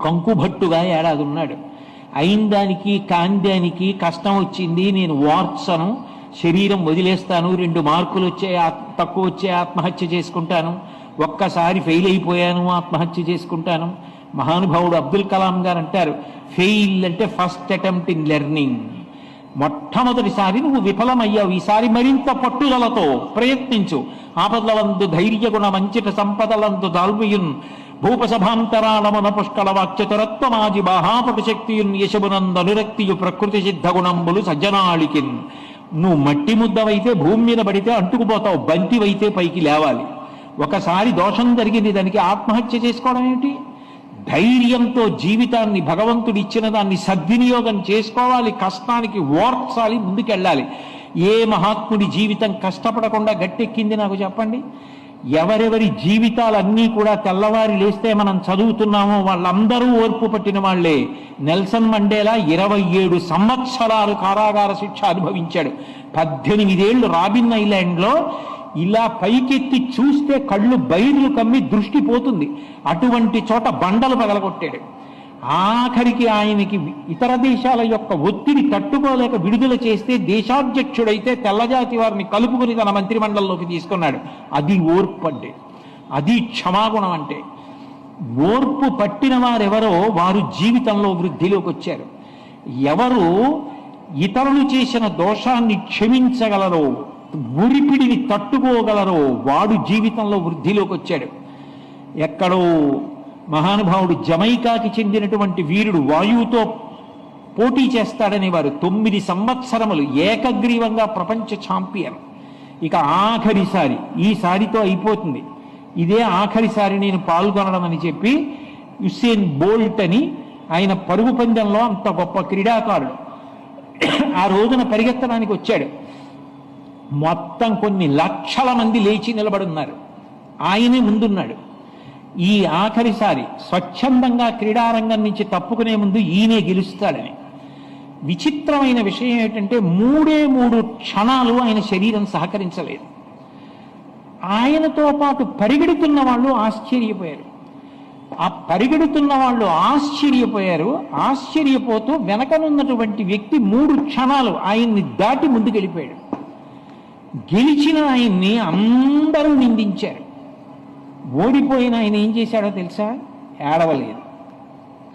కంకుభట్టుగా ఏడాది ఉన్నాడు అయిన దానికి కాందానికి కష్టం వచ్చింది. నేను వార్చను శరీరం వదిలేస్తాను. రెండు మార్కులు వచ్చే ఆత్- తక్కువ వచ్చే ఆత్మహత్య చేసుకుంటాను. ఒక్కసారి ఫెయిల్ అయిపోయాను ఆత్మహత్య చేసుకుంటాను. మహానుభావుడు అబ్దుల్ కలాం గారు అంటారు ఫెయిల్ అంటే ఫస్ట్ అటెంప్ట్ ఇన్ లెర్నింగ్. మొట్టమొదటిసారి నువ్వు విఫలమయ్యావు. ఈసారి మరింత పట్టుదలతో ప్రయత్నించు. ఆపదలందు ధైర్య గుణ మంచిట సంపదలందు దాల్మియున్. భూపసభాంతరాళమన పుష్కళ వాక్యతరత్వమాజి బాహాపటు శక్తియున్ యశమునందనురక్తియు ప్రకృతి సిద్ధ గుణంబులు సజ్జనాళికిన్. నువ్వు మట్టి ముద్దవైతే భూమి మీద పడితే అంటుకుపోతావు బంతివైతే పైకి లేవాలి. ఒకసారి దోషం జరిగింది దానికి ఆత్మహత్య చేసుకోవడం ఏమిటి ధైర్యంతో జీవితాన్ని భగవంతుడు ఇచ్చిన దాన్ని సద్వినియోగం చేసుకోవాలి కష్టానికి ఓర్చాలి ముందుకెళ్ళాలి. ఏ మహాత్ముడి జీవితం కష్టపడకుండా గట్టెక్కింది నాకు చెప్పండి? ఎవరెవరి జీవితాలన్నీ కూడా తెల్లవారి లేస్తే మనం చదువుతున్నామో వాళ్ళందరూ ఓర్పు పట్టిన వాళ్ళే నెల్సన్ మండేలా ఇరవై ఏడు సంవత్సరాలు కారాగార శిక్ష అనుభవించాడు. పద్దెనిమిదేళ్ళు రాబిన్ ఐలాండ్లో ఇలా పైకెత్తి చూస్తే కళ్ళు బైర్లు కమ్మి దృష్టి పోతుంది. అటువంటి చోట బండలు పగలగొట్టాడు. ఆఖరికి ఆయనకి ఇతర దేశాల యొక్క ఒత్తిడి తట్టుకోలేక విడుదల చేస్తే దేశాధ్యక్షుడైతే తెల్లజాతి వారిని కలుపుకుని తన మంత్రిమండలిలోకి తీసుకున్నాడు. అది ఓర్పు అంటే అది క్షమాగుణం అంటే. ఓర్పు పట్టిన వారెవరో వారు జీవితంలో వృద్ధిలోకి వచ్చారు. ఎవరు ఇతరులు చేసిన దోషాన్ని క్షమించగలరో ఉరిపిడిని తట్టుకోగలరో వాడు జీవితంలో వృద్ధిలోకి వచ్చాడు. ఎక్కడో మహానుభావుడు జమైకాకి చెందినటువంటి వీరుడు వాయువుతో పోటీ చేస్తాడని వారు తొమ్మిది సంవత్సరములు ఏకగ్రీవంగా ప్రపంచ ఛాంపియన్. ఇక ఆఖరిసారి ఈసారితో అయిపోతుంది. ఇదే ఆఖరిసారి నేను పాల్గొనడం అని చెప్పి యుసేన్ బోల్ట్ అని ఆయన పరుగు పందెంలో అంత గొప్ప క్రీడాకారుడు. ఆ రోజున పరిగెత్తడానికి వచ్చాడు. మొత్తం కొన్ని లక్షల మంది లేచి నిలబడున్నారు. ఆయనే ముందున్నాడు. ఈ ఆఖరిసారి స్వచ్ఛందంగా క్రీడారంగం నుంచి తప్పుకునే ముందు ఈయనే గెలుస్తాడని. విచిత్రమైన విషయం ఏంటంటే మూడే మూడు క్షణాలు ఆయన శరీరం సహకరించలేదు. ఆయనతో పాటు పరిగెడుతున్న వాళ్ళు ఆశ్చర్యపోయారు. ఆ పరిగెడుతున్న వాళ్ళు ఆశ్చర్యపోయారు. ఆశ్చర్యపోతూ వెనకనున్నటువంటి వ్యక్తి మూడు క్షణాలు ఆయన్ని దాటి ముందుకెళ్ళిపోయాడు. గెలిచిన ఆయన్ని అందరూ నిందించారు. ఓడిపోయిన ఆయన ఏం చేశాడో తెలుసా? ఏడవలేదు.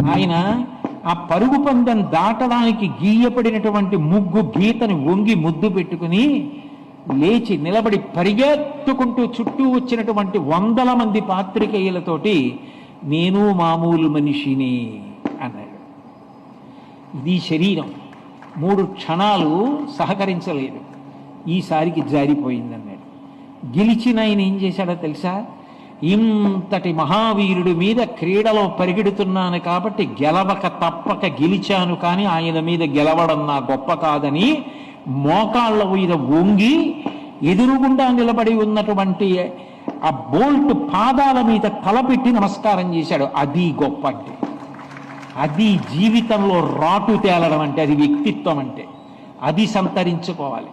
ఆయన ఆ పరుగు పందెం దాటడానికి గీయపడినటువంటి ముగ్గు గీతని వంగి ముద్దు పెట్టుకుని లేచి నిలబడి పరిగెత్తుకుంటూ చుట్టూ వచ్చినటువంటి వందల మంది పాత్రికేయులతోటి నేను మామూలు మనిషిని అన్నాడు. ఇది శరీరం. మూడు క్షణాలు సహకరించలేదు. ఈసారికి జారిపోయిందన్నాడు. గెలిచిన ఆయన ఏం చేశాడో తెలుసా? ఇంతటి మహావీరుడు మీద క్రీడలో పరిగెడుతున్నాను కాబట్టి గెలవక తప్పక గెలిచాను కానీ ఆయన మీద గెలవడం నా గొప్ప కాదని మోకాళ్ళ మీద వంగి ఎదురుగుండా నిలబడి ఉన్నటువంటి ఆ బోల్ట్ పాదాల మీద తలపెట్టి నమస్కారం చేశాడు. అది గొప్ప అంటే. అది జీవితంలో రాటు తేలడం అంటే అది వ్యక్తిత్వం అంటే. అది సంతరించుకోవాలి.